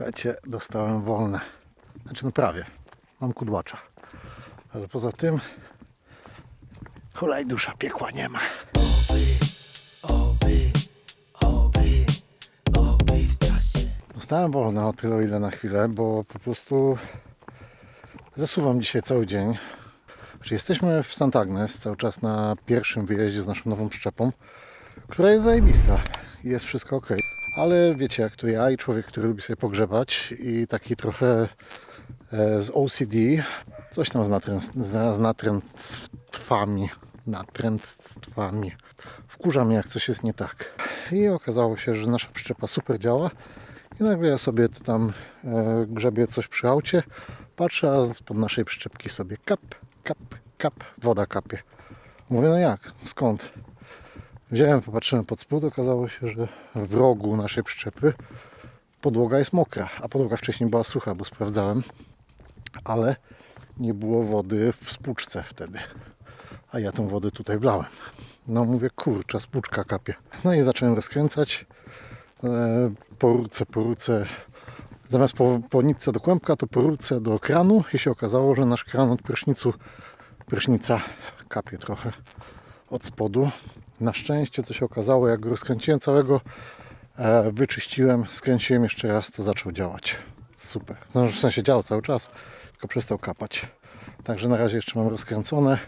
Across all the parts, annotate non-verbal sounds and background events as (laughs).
Słuchajcie, dostałem wolne. Znaczy no prawie. Mam kudłacza. Ale poza tym hulaj dusza, piekła nie ma. Dostałem wolne o tyle o ile na chwilę, bo po prostu zasuwam dzisiaj cały dzień. Znaczy jesteśmy w St. Agnes cały czas na pierwszym wyjeździe z naszą nową przyczepą, która jest zajebista. Jest wszystko ok. Ale wiecie, jak to ja i człowiek, który lubi sobie pogrzebać i taki trochę e, z OCD, coś tam z, natręt, z, natrętstwami, natrętstwami. Wkurza mnie, jak coś jest nie tak. I okazało się, że nasza przyczepa super działa. I nagle ja sobie to tam e, grzebię coś przy aucie, patrzę, a spod naszej przyczepki sobie kap, kap, kap, woda kapie. Mówię, no jak, skąd? Wziąłem, popatrzyłem pod spód, okazało się, że w rogu naszej przyczepy podłoga jest mokra, a podłoga wcześniej była sucha, bo sprawdzałem, ale nie było wody w spłuczce wtedy, a ja tą wodę tutaj wlałem. No mówię, kurczę, spłuczka kapie. No i zacząłem rozkręcać, e, po rurce, po rurce, zamiast po, po nitce do kłębka, to po rurce do kranu i się okazało, że nasz kran od prysznicu, prysznica kapie trochę od spodu. Na szczęście to się okazało, jak go rozkręciłem całego, e, wyczyściłem, skręciłem jeszcze raz, to zaczął działać. Super. No, w sensie działał cały czas, tylko przestał kapać. Także na razie jeszcze mam rozkręcone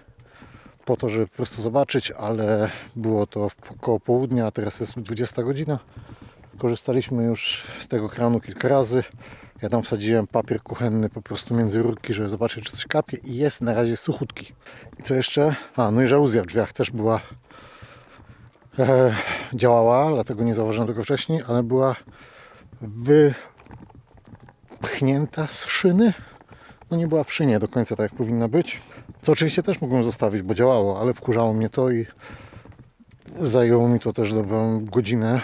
po to, żeby po prostu zobaczyć, ale było to około południa, a teraz jest 20 godzina. Korzystaliśmy już z tego kranu kilka razy. Ja tam wsadziłem papier kuchenny po prostu między rurki, żeby zobaczyć, czy coś kapie i jest na razie suchutki. I co jeszcze? A, no i żaluzja w drzwiach też była e, działała, dlatego nie zauważyłem tego wcześniej, ale była wypchnięta z szyny. No nie była w szynie do końca tak jak powinna być. Co oczywiście też mogłem zostawić, bo działało, ale wkurzało mnie to i zajęło mi to też dobrą godzinę,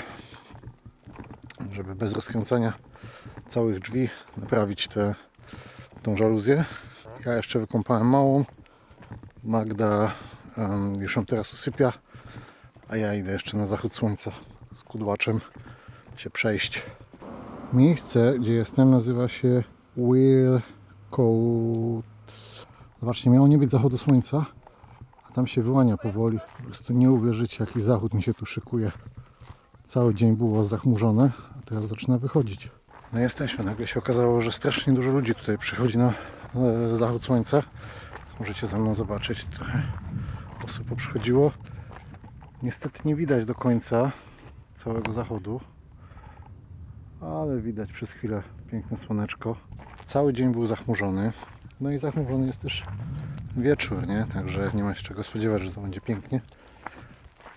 żeby bez rozkręcania całych drzwi naprawić tę tą żaluzję. Ja jeszcze wykąpałem małą. Magda em, już ją teraz usypia, a ja idę jeszcze na zachód słońca z kudłaczem się przejść. Miejsce, gdzie jestem, nazywa się Willcoats. Zobaczcie, miało nie być zachodu słońca, a tam się wyłania powoli. Po prostu nie uwierzycie, jaki zachód mi się tu szykuje. Cały dzień było zachmurzone, a teraz zaczyna wychodzić. No jesteśmy. Nagle się okazało, że strasznie dużo ludzi tutaj przychodzi na zachód słońca. Możecie ze mną zobaczyć. Trochę osób poprzychodziło. Niestety nie widać do końca całego zachodu, ale widać przez chwilę piękne słoneczko. Cały dzień był zachmurzony. No i zachmurzony jest też wieczór, nie? Także nie ma się czego spodziewać, że to będzie pięknie.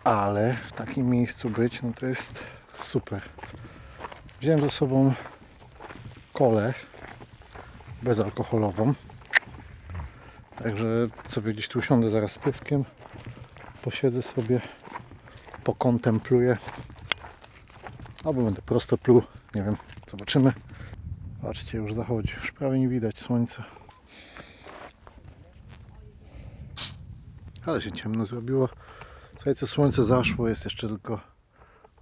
Ale w takim miejscu być, no to jest super. Wziąłem ze sobą kolę bezalkoholową. Także sobie gdzieś tu usiądę zaraz z pyskiem. Posiedzę sobie, pokontempluję. Albo będę prosto pluł. Nie wiem, zobaczymy. Patrzcie, już zachodzi. Już prawie nie widać słońca. Ale się ciemno zrobiło. Słuchajcie, słońce zaszło, jest jeszcze tylko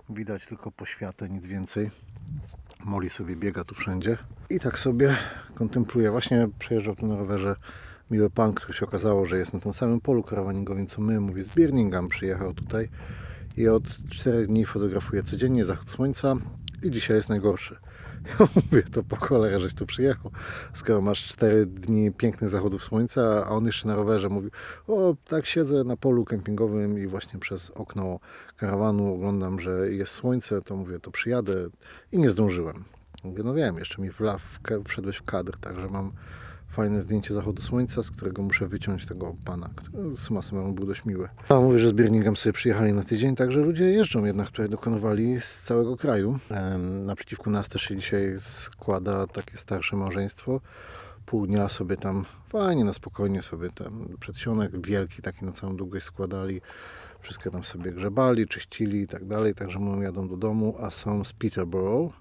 widać tylko poświatę, nic więcej. Moli sobie biega tu wszędzie. I tak sobie kontempluję. Właśnie przejeżdżał tu na rowerze miły pan, który się okazało, że jest na tym samym polu karawaningowym co my. Mówi z Birmingham, przyjechał tutaj i od 4 dni fotografuje codziennie zachód słońca i dzisiaj jest najgorszy. (laughs) Ja mówię, to po cholerę, żeś tu przyjechał, skoro masz 4 dni pięknych zachodów słońca, a on jeszcze na rowerze mówi, o tak siedzę na polu kempingowym i właśnie przez okno karawanu oglądam, że jest słońce, to mówię, to przyjadę i nie zdążyłem. Mówię, no wiem, jeszcze mi w, wszedłeś w kadr, także mam fajne zdjęcie zachodu słońca, z którego muszę wyciąć tego pana, który suma summarum był dość miły. A mówię, że z Birmingham sobie przyjechali na tydzień, także ludzie jeżdżą jednak tutaj dokonywali z całego kraju. Naprzeciwko nas też się dzisiaj składa takie starsze małżeństwo. Pół dnia sobie tam fajnie, na spokojnie sobie tam przedsionek wielki taki na całą długość składali. Wszystko tam sobie grzebali, czyścili i tak dalej, także mówią jadą do domu, a są z Peterborough.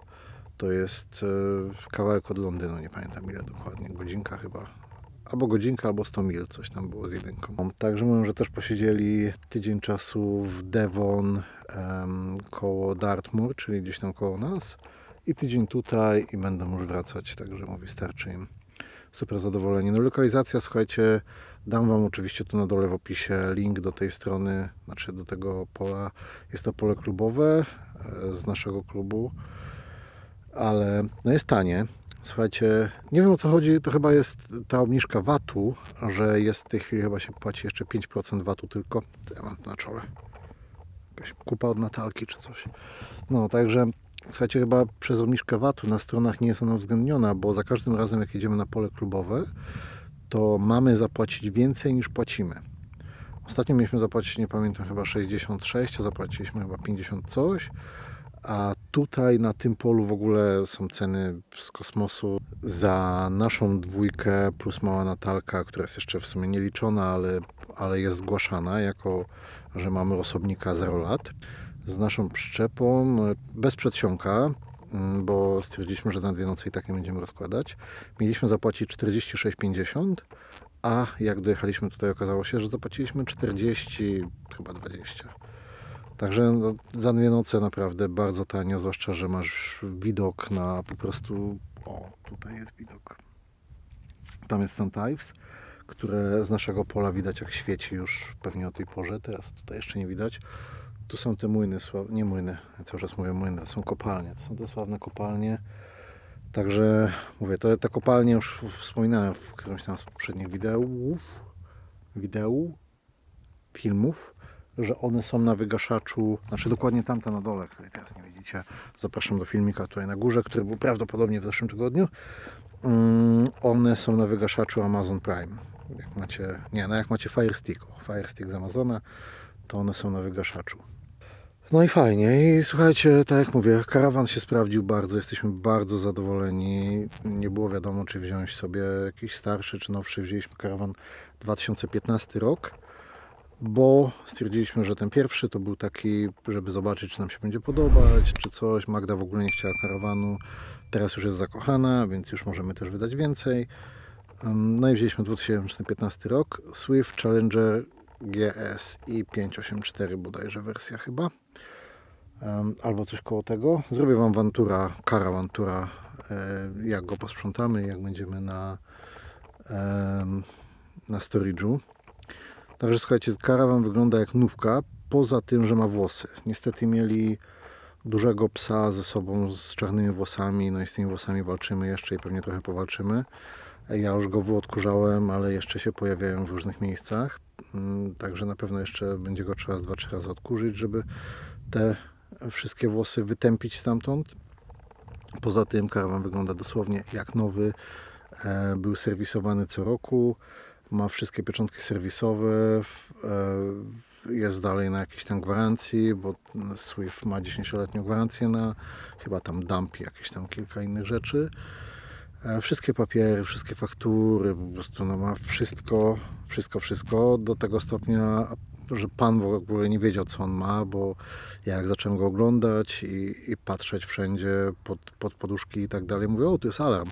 To jest e, kawałek od Londynu, nie pamiętam ile dokładnie, godzinka chyba. Albo godzinka, albo 100 mil, coś tam było z jedynką. Także mówią, że też posiedzieli tydzień czasu w Devon koło Dartmoor, czyli gdzieś tam koło nas. i tydzień tutaj i będą już wracać, także mówi starczy im. Super zadowoleni. No lokalizacja, słuchajcie, dam Wam oczywiście tu na dole w opisie link do tej strony, znaczy do tego pola. Jest to pole klubowe e, z naszego klubu, ale no jest tanie. Słuchajcie, nie wiem o co chodzi, to chyba jest ta obniżka VAT-u, że jest w tej chwili chyba się płaci jeszcze 5% VAT-u tylko. To ja mam na czole. Jakaś kupa od Natalki czy coś. No, także słuchajcie, chyba przez obniżkę VAT-u na stronach nie jest ona uwzględniona, bo za każdym razem jak jedziemy na pole klubowe, to mamy zapłacić więcej niż płacimy. Ostatnio mieliśmy zapłacić, nie pamiętam, chyba 66, a zapłaciliśmy chyba 50 coś. A tutaj na tym polu w ogóle są ceny z kosmosu. Za naszą dwójkę plus mała Natalka, która jest jeszcze w sumie nieliczona, ale, ale jest zgłaszana jako, że mamy osobnika 0 lat. Z naszą przyczepą e, bez przedsionka, mm, bo stwierdziliśmy, że na dwie noce i tak nie będziemy rozkładać. Mieliśmy zapłacić 46,50, a jak dojechaliśmy tutaj okazało się, że zapłaciliśmy 40, chyba 20. Także no, za dwie noce naprawdę bardzo tanio, zwłaszcza, że masz widok na po prostu. O, tutaj jest widok. Tam jest St. Ives, które z naszego pola widać jak świeci już pewnie o tej porze. Teraz tutaj jeszcze nie widać. Tu są te młyny, nie młyny, ja cały czas mówię młyny, to są kopalnie. To są te sławne kopalnie. Także mówię, to te kopalnie już wspominałem w którymś tam z poprzednich wideów, wideu, filmów że one są na wygaszaczu, znaczy dokładnie tamta na dole, której teraz nie widzicie. Zapraszam do filmika tutaj na górze, który był prawdopodobnie w zeszłym tygodniu. Mm, One są na wygaszaczu Amazon Prime. Jak macie, nie, no jak macie Fire Stick, o, Fire Stick z Amazona, to one są na wygaszaczu. No i fajnie. I słuchajcie, tak jak mówię, karawan się sprawdził bardzo. Jesteśmy bardzo zadowoleni. Nie było wiadomo, czy wziąć sobie jakiś starszy, czy nowszy. Wzięliśmy karawan 2015 rok bo stwierdziliśmy, że ten pierwszy to był taki, żeby zobaczyć, czy nam się będzie podobać, czy coś. Magda w ogóle nie chciała karawanu, teraz już jest zakochana, więc już możemy też wydać więcej. No i wzięliśmy 2015 rok, Swift Challenger GS i 584 bodajże wersja chyba. Albo coś koło tego. Zrobię Wam wantura, karawantura, jak go posprzątamy, jak będziemy na, na storage'u. Także słuchajcie, karawan wygląda jak nówka, poza tym, że ma włosy. Niestety mieli dużego psa ze sobą z czarnymi włosami, no i z tymi włosami walczymy jeszcze i pewnie trochę powalczymy. Ja już go wyodkurzałem, ale jeszcze się pojawiają w różnych miejscach, Mm, także na pewno jeszcze będzie go trzeba dwa, trzy razy odkurzyć, żeby te wszystkie włosy wytępić stamtąd. Poza tym karawan wygląda dosłownie jak nowy. E, Był serwisowany co roku ma wszystkie pieczątki serwisowe, e, jest dalej na jakiejś tam gwarancji, bo Swift ma 10-letnią gwarancję na chyba tam dump i jakieś tam kilka innych rzeczy. E, Wszystkie papiery, wszystkie faktury, po prostu no ma wszystko, wszystko, wszystko do tego stopnia, że pan w ogóle nie wiedział co on ma, bo jak zacząłem go oglądać i, i patrzeć wszędzie pod, pod poduszki i tak dalej, mówię, o tu jest alarm.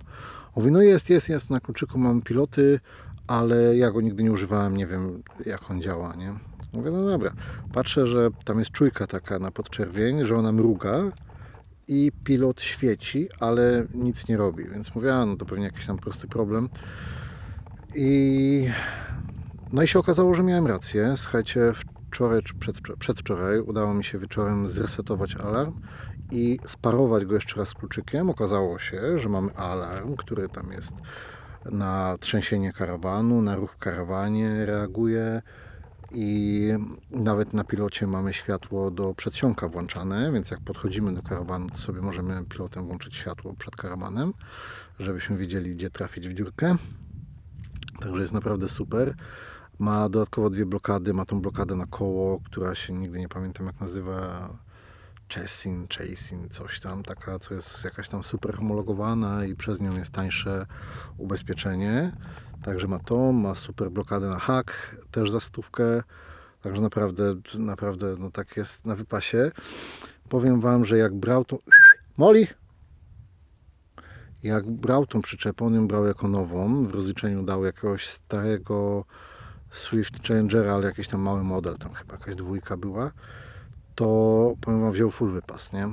Mówi, no jest, jest, jest, na kluczyku mam piloty, ale ja go nigdy nie używałem, nie wiem jak on działa, nie? Mówię, no dobra. Patrzę, że tam jest czujka taka na podczerwień, że ona mruga i pilot świeci, ale nic nie robi, więc mówię, a no to pewnie jakiś tam prosty problem. I no i się okazało, że miałem rację. Słuchajcie, wczoraj czy przedwczoraj, przedwczoraj udało mi się wieczorem zresetować alarm i sparować go jeszcze raz kluczykiem. Okazało się, że mamy alarm, który tam jest na trzęsienie karawanu, na ruch w karawanie reaguje i nawet na pilocie mamy światło do przedsionka włączane, więc jak podchodzimy do karawanu, to sobie możemy pilotem włączyć światło przed karawanem, żebyśmy wiedzieli, gdzie trafić w dziurkę. Także jest naprawdę super. Ma dodatkowo dwie blokady. Ma tą blokadę na koło, która się nigdy nie pamiętam jak nazywa. Chasing, chasing, coś tam, taka, co jest jakaś tam super homologowana i przez nią jest tańsze ubezpieczenie. Także ma to, ma super blokadę na hak, też za stówkę. Także naprawdę, naprawdę, no tak jest na wypasie. Powiem Wam, że jak brał tą... Moli! Jak brał tą przyczepę, on ją brał jako nową. W rozliczeniu dał jakiegoś starego Swift Challengera, ale jakiś tam mały model, tam chyba jakaś dwójka była. To powiem Wam, wziął full wypas, nie?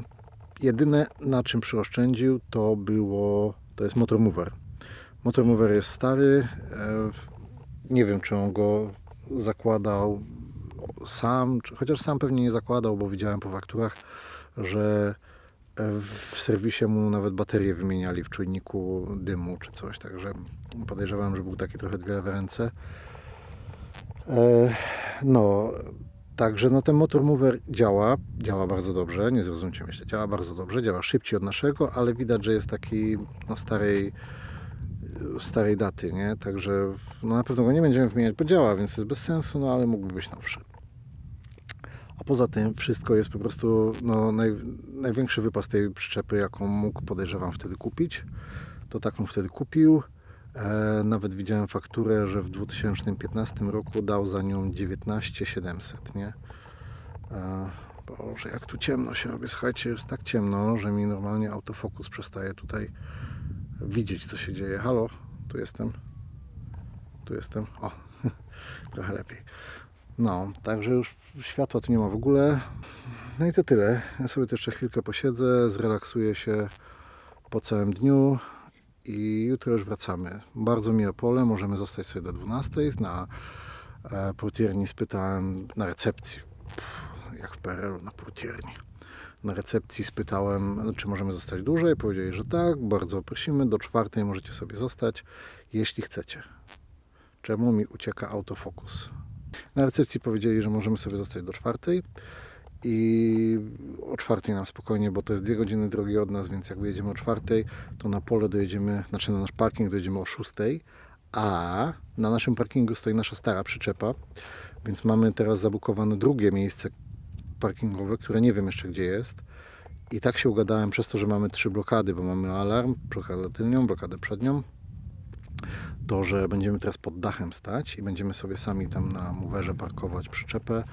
Jedyne na czym przyoszczędził to było, to jest motor mover. Motor mover jest stary, e, nie wiem czy on go zakładał sam, chociaż sam pewnie nie zakładał, bo widziałem po fakturach, że e, w serwisie mu nawet baterie wymieniali w czujniku dymu czy coś, także podejrzewam, że był taki trochę w ręce. E, No, także no ten motor mover działa, działa bardzo dobrze, nie zrozumcie myślę, działa bardzo dobrze, działa szybciej od naszego, ale widać, że jest taki no starej starej daty, nie? Także no na pewno go nie będziemy wymieniać, bo działa, więc jest bez sensu, no ale mógłby być nowszy. A poza tym wszystko jest po prostu no, naj, największy wypas tej przyczepy, jaką mógł podejrzewam wtedy kupić. To taką wtedy kupił. E, nawet widziałem fakturę, że w 2015 roku dał za nią 19 700, nie? E, Boże, jak tu ciemno się robi. Słuchajcie, jest tak ciemno, że mi normalnie autofokus przestaje tutaj widzieć, co się dzieje. Halo, tu jestem. Tu jestem. O, (laughs) trochę lepiej. No, także już światła tu nie ma w ogóle. No i to tyle. Ja sobie tu jeszcze chwilkę posiedzę, zrelaksuję się po całym dniu i jutro już wracamy. Bardzo miłe pole, możemy zostać sobie do 12. Na e, portierni spytałem, na recepcji, Pff, jak w PRL-u, na portierni. Na recepcji spytałem, czy możemy zostać dłużej. Powiedzieli, że tak, bardzo prosimy, do czwartej możecie sobie zostać, jeśli chcecie. Czemu mi ucieka autofokus? Na recepcji powiedzieli, że możemy sobie zostać do czwartej i o czwartej nam spokojnie, bo to jest dwie godziny drogi od nas, więc jak wyjedziemy o czwartej, to na pole dojedziemy, znaczy na nasz parking dojedziemy o szóstej, a na naszym parkingu stoi nasza stara przyczepa, więc mamy teraz zabukowane drugie miejsce parkingowe, które nie wiem jeszcze gdzie jest. I tak się ugadałem przez to, że mamy trzy blokady, bo mamy alarm, blokadę tylnią, blokadę przednią, to, że będziemy teraz pod dachem stać i będziemy sobie sami tam na mowerze parkować przyczepę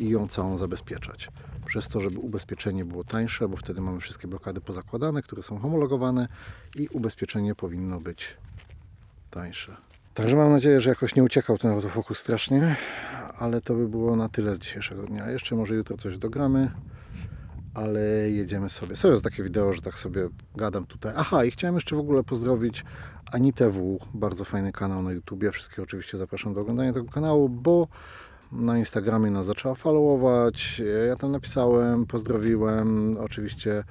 i ją całą zabezpieczać. Przez to, żeby ubezpieczenie było tańsze, bo wtedy mamy wszystkie blokady pozakładane, które są homologowane i ubezpieczenie powinno być tańsze. Także mam nadzieję, że jakoś nie uciekał ten autofokus strasznie, ale to by było na tyle z dzisiejszego dnia. Jeszcze może jutro coś dogramy, ale jedziemy sobie. Serio jest takie wideo, że tak sobie gadam tutaj. Aha, i chciałem jeszcze w ogóle pozdrowić Anitę W. Bardzo fajny kanał na YouTubie. Wszystkich oczywiście zapraszam do oglądania tego kanału, bo na Instagramie nas zaczęła followować. Ja tam napisałem, pozdrowiłem oczywiście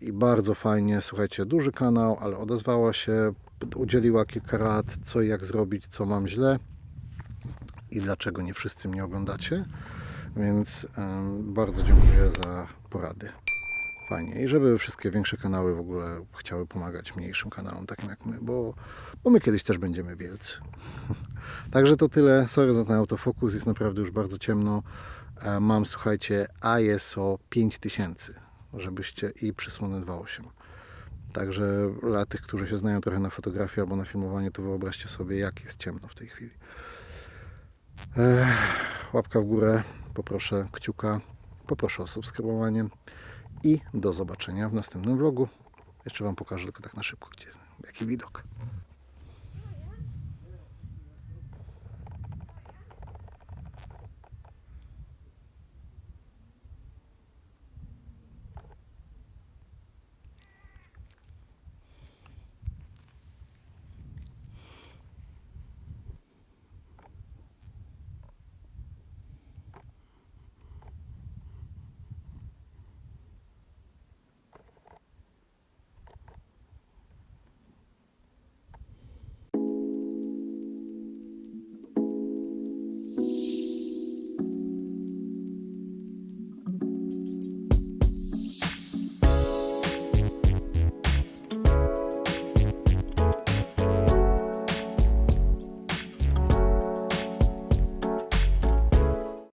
i bardzo fajnie. Słuchajcie, duży kanał, ale odezwała się, udzieliła kilka rad, co i jak zrobić, co mam źle i dlaczego nie wszyscy mnie oglądacie. Więc bardzo dziękuję za porady. Fajnie. I żeby wszystkie większe kanały w ogóle chciały pomagać mniejszym kanałom, takim jak my, bo, bo my kiedyś też będziemy wielcy. (laughs) Także to tyle. Sorry za ten autofokus, jest naprawdę już bardzo ciemno. E, Mam, słuchajcie, ISO 5000, żebyście i przysłonę 2.8. Także dla tych, którzy się znają trochę na fotografii albo na filmowaniu, to wyobraźcie sobie, jak jest ciemno w tej chwili. Ech, łapka w górę, poproszę kciuka, poproszę o subskrybowanie i do zobaczenia w następnym vlogu. Jeszcze Wam pokażę tylko tak na szybko, gdzie, jaki widok.